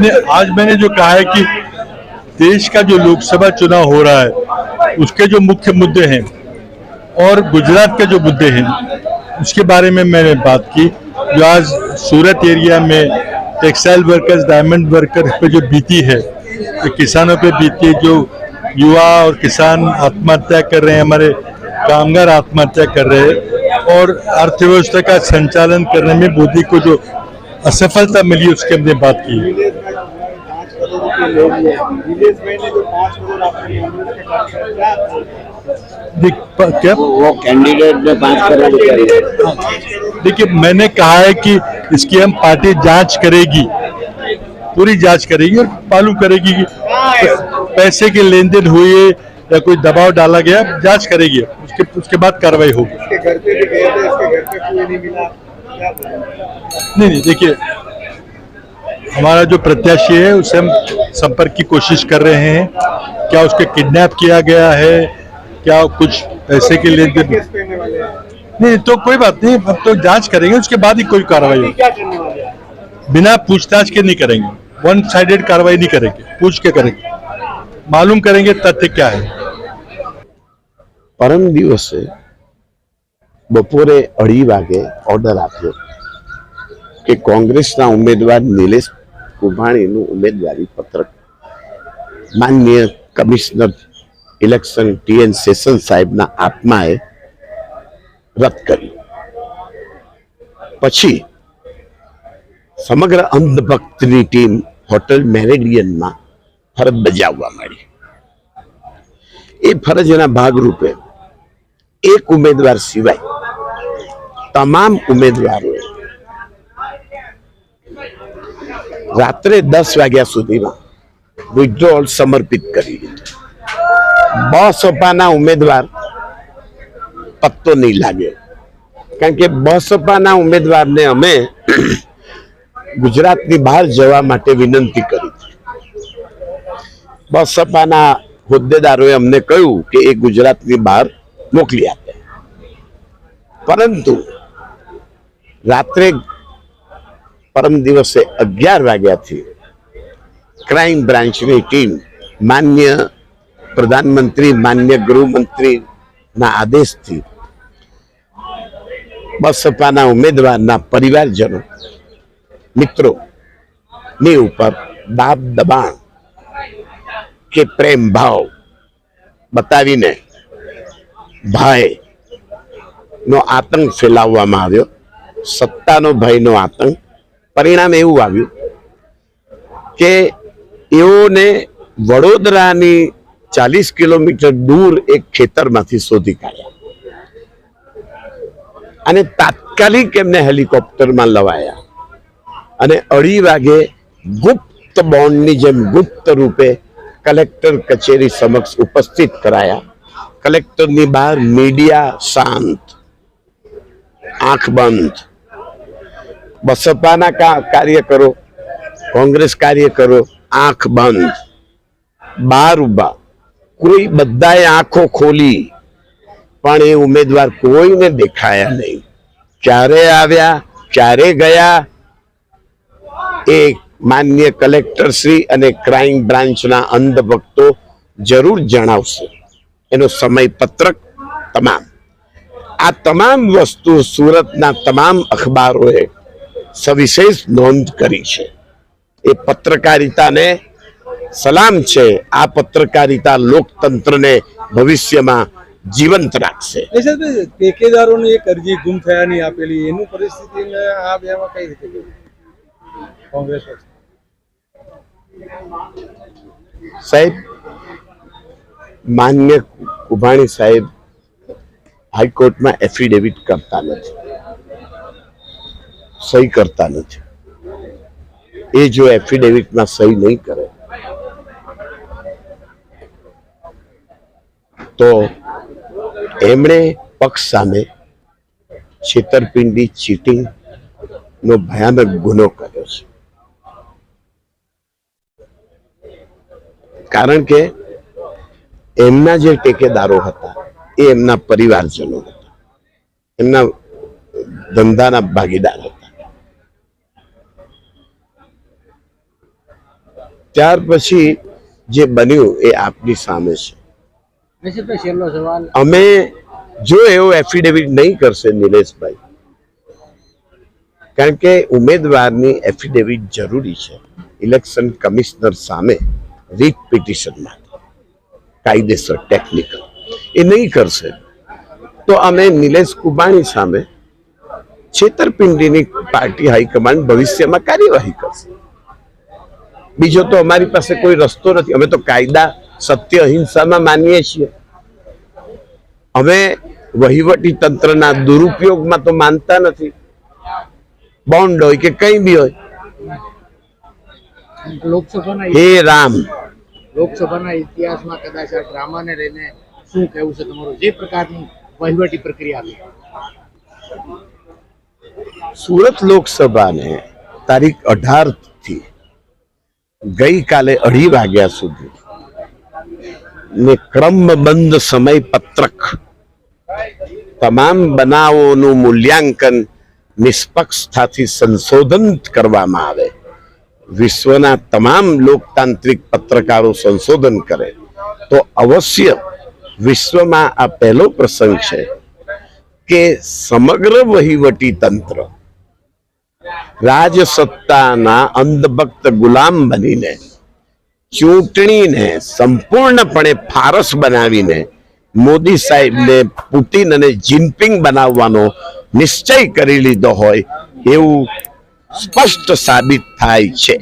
ने आज मैंने जो कहा है कि देश का जो लोकसभा चुनाव हो रहा है, उसके जो मुख्य मुद्दे हैं और गुजरात के जो मुद्दे हैं, उसके बारे में मैंने बात की। जो आज सूरत एरिया में टेक्सटाइल वर्कर्स, डायमंड वर्कर पे जो बीती है, ये किसानों पे बीती है, जो युवा और किसान आत्महत्या कर रहे हैं, हमारे कामगार आत्महत्या कर रहे हैं और अर्थव्यवस्था का संचालन करने में मोदी को जो असफलता मिली, उसकी हमने बात की नीलेश भाई ने जो पाँच करोड़ आपने कांग्रेस के खर्च किया, क्या? देख- प- क्या? वो कैंडिडेट ने पाँच करोड़ देखिए मैंने कहा है कि इसकी हम पार्टी जाँच करेगी। पूरी जाँच करेगी और मालूम करेगी कि पैसे के लेन देन हुए या कोई दबाव डाला गया जाँच करेगी। उसके उसके बाद कार्रवाई होगी। इसके घर पे भी गए थे इसके घर पे कोई नहीं मिला। क्या बोलेंगे? नहीं नहीं देखिए हमारा जो प्रत्याशी है उसे हम संपर्क की कोशिश कर रहे हैं क्या उसके किडनैप किया गया है क्या कुछ पैसे के लेन देन केस करने वाले हैं नहीं तो कोई बात नहीं अब तो जांच करेंगे उसके बाद ही कोई कार्रवाई होगी क्या करने वाले हैं बिना पूछताछ के नहीं करेंगे वन साइडेड कार्रवाई नहीं करेंगे पूछ के करेंगे मालूम करेंगे तथ्य क्या है પરમ દિવસે બપોરે અઢી વાગે ઓર્ડર આપ્યો કે કોંગ્રેસના ઉમેદવાર નિલેશ કુભાણીનું ઉમેદવારી પત્રક માન્ય કમિશનર ઇલેક્શન ટીએન સેશન સાહેબના આત્માએ રદ કર્યું. પછી સમગ્ર અંધભક્તની ટીમ હોટલ મેરેડિયનમાં ફરજ બજાવવા માંડી. એ ફરજના ભાગરૂપે એક ઉમેદવાર સિવાય તમામ ઉમેદવારોએ રાત્રે દસ વાગ્યા સુધીમાં વિડ્રોલ સમર્પિત કરી દીધું. બસપાના ઉમેદવાર પત્તો નહીં લાગ્યો. કારણ કે બસપાના ઉમેદવારને અમે ગુજરાતની બહાર જવા માટે વિનંતી કરી બસપાના હોદ્દેદારોએ અમને કહ્યું કે એ ગુજરાતની બહાર મોકલી આપે. પરંતુ રાત્રે પરમ દિવસે અગિયાર વાગ્યાથી ક્રાઇમ બ્રાન્ચની ટીમ માન્ય પ્રધાનમંત્રી, માન્ય ગૃહમંત્રીના આદેશથી બસપાના ઉમેદવારના પરિવારજનો મિત્રો ની ઉપર દાબ દબાણ કે પ્રેમ ભાવ બતાવીને ભય નો આતંક ફેલાવવામાં આવ્યો. સત્તાનો ભયનો આતંક પરિણામ એવું આવ્યું કે એઓને વડોદરાની ચાલીસ કિલોમીટર દૂર એક ખેતરમાંથી શોધી કાઢ્યા અને તાત્કાલિક એમને હેલિકોપ્ટરમાં લવાયા. અને અઢી વાગે ગુપ્ત બોન્ડની જેમ ગુપ્ત રૂપે કલેક્ટર કચેરી સમક્ષ ઉપસ્થિત કરાયા. કલેક્ટરની બહાર મીડિયા શાંત, આંખ બંધ બસપાના કાર્યકરો, કોંગ્રેસ કાર્યકરો, આંખ બંધ. બાર ઊભા. કોઈ બધાએ આંખો ખોલી. પણ એ ઉમેદવાર કોઈને દેખાયા નહીં. ક્યારે આવ્યા ક્યારે ગયા. એ માન્ય કલેક્ટર શ્રી અને ક્રાઇમ બ્રાન્ચના અંધભક્તો જરૂર જણાવશે. એનો સમય પત્રક તમામ. આ તમામ વસ્તુ સુરતના તમામ અખબારોએ સવિશેષ નોંધ કરી છે. એ પત્રકારિતાને સલામ છે આ પત્રકારિતા લોકતંત્રને ભવિષ્યમાં જીવંત રાખશે. ટેકેદારોની એક અરજી ગુમ થયાની આપેલી એનું પરિસ્થિતિને આ બેમાં કઈ રીતે કોંગ્રેસ સાહેબ માન્ય કુભાણી સાહેબ હાઈકોર્ટમાં એફિડેવિટ કરતા નથી. સહી કરતા નથી. એ જો એફિડેવિટમાં સહી નહીં કરે, તો એમણે પક્ષ સામે છેતરપિંડી ચીટિંગ નો ભયાનક ગુનો કર્યો છે. કારણ કે એમના જે ટેકેદારો હતા, એ એમના પરિવારજનો હતા. એમના ધંધાના ભાગીદાર હતા ત્યાર પછી જે બન્યું એ આપની સામે છે. અમે જો એવો એફિડેવિટ નહીં કરશે નિલેશભાઈ કારણ કે ઉમેદવારની એફિડેવિટ જરૂરી છે. ઇલેક્શન કમિશનર સામે રીટ પિટિશન માટે કાયદેસર ટેકનિકલ એ નહીં કરશે. તો અમે નિલેશ કુબાણી સામે છેતરપિંડીની પાર્ટી હાઈકમાન્ડ ભવિષ્યમાં કાર્યવાહી કરશે. બીજો તો અમારી પાસે કોઈ રસ્તો નથી. અમે તો કાયદા સત્ય અહિંસામાં માનીએ છીએ. અમે વહીવટી તંત્રના દુરુપયોગમાં તો માનતા નથી. બોન્ડ હોય કે કઈ બી હોય. લોકસભાના હે રામ. લોકસભાના ઇતિહાસમાં કદાચ આ ડ્રામાને લઈને શું કહેવું છે તમારું? જે પ્રકારની વહીવટી પ્રક્રિયા આવી? સુરત લોકસભાને તારીખ અઢાર ગઈકાલે અઢી વાગ્યા સુધી ને ક્રમબંધ સમય પત્રક. તમામ બનાવોનું મૂલ્યાંકન નિષ્પક્ષતાથી સંશોધન કરવામાં આવે. વિશ્વના તમામ લોકતાંત્રિક પત્રકારો સંશોધન કરે. તો અવશ્ય વિશ્વમાં આ પહેલો પ્રસંગ છે કે સમગ્ર વહીવટી તંત્ર રાજસત્તાના અંધભક્ત ગુલામ બનીને, ચૂંટણીને સંપૂર્ણપણે ફારસ બનાવીને મોદી સાહેબને પુતિન અને જિનપિંગ બનાવવાનો નિશ્ચય કરી લીધો હોય એવું સ્પષ્ટ સાબિત થાય છે.